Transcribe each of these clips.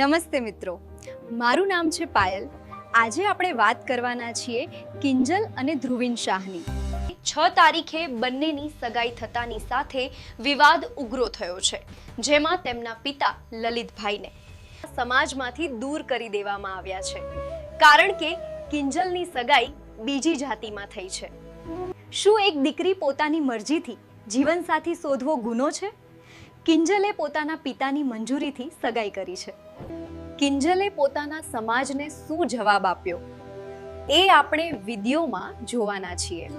નમસ્તે મિત્રો. મારું નામ છે પાયલ. આજે આપણે વાત કરવાના છીએ કિંજલ અને ધ્રુવિન શાહની. છ તારીખે બંનેની સગાઈ થતાની સાથે વિવાદ ઉગ્રો થયો છે, જેમાં તેમના પિતા લલિતભાઈને સમાજમાંથી દૂર કરી દેવામાં આવ્યા છે. કારણ કે કિંજલની સગાઈ બીજી જાતિમાં થઈ છે. શું એક દીકરી પોતાની મરજીથી જીવનસાથી શોધવો ગુનો છે? કિંજલે પોતાના પિતાની મંજૂરીથી સગાઈ કરી છે. કિંજલે પોતાના સમાજને શું જવાબ આપ્યો? એ આપણે વિડીયોમાં જોવાના છીએ.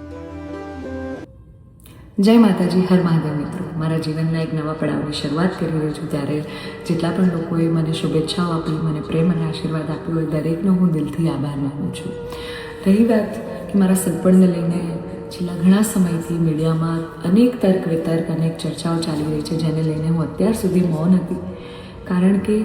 જય માતાજી, હર મહાદેવ મિત્રો. મારા જીવનના એક નવા પડાવની શરૂઆત કરી રહ્યો છું. ત્યારે જેટલા પણ લોકોએ મને શુભેચ્છાઓ આપી, મને પ્રેમ અને આશીર્વાદ આપ્યો હોય, દરેકનો હું દિલથી આભાર માનું છું. રહી વાત કે મારા સગપણને લઈને છેલ્લા ઘણા સમયથી મીડિયામાં અનેક તર્ક વિતર્ક અનેક ચર્ચાઓ ચાલી રહી છે, જેને લઈને હું અત્યાર સુધી મૌન હતી. કારણ કે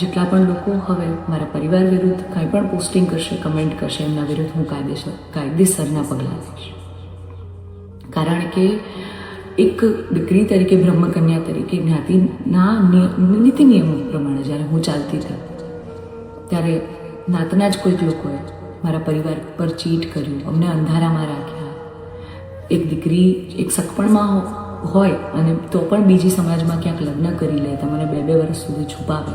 જેટલા પણ લોકો હવે મારા પરિવાર વિરુદ્ધ કાંઈ પણ પોસ્ટિંગ કરશે કમેન્ટ કરશે, એમના વિરુદ્ધ હું કાયદેસર, કાયદેસરના પગલાં લઈશ. કારણ કે એક દીકરી તરીકે, બ્રહ્મકન્યા તરીકે જ્ઞાતિના નીતિ નિયમો પ્રમાણે જ્યારે હું ચાલતી હતી, ત્યારે નાતના જ કોઈક લોકોએ મારા પરિવાર પર ચીટ કર્યું, અમને અંધારામાં રાખ્યા. એક દીકરી, એક સગપણમાં હોય અને તો પણ બીજી સમાજમાં ક્યાંક લગ્ન કરી લે તમને બે બે વર્ષ સુધી છુપાવે.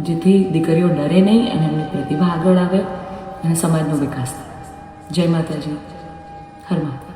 જેથી દીકરીઓ ડરે નહીં અને એમની પ્રતિભા આગળ આવે અને સમાજનો વિકાસ થાય. જય માતાજી. હર માતા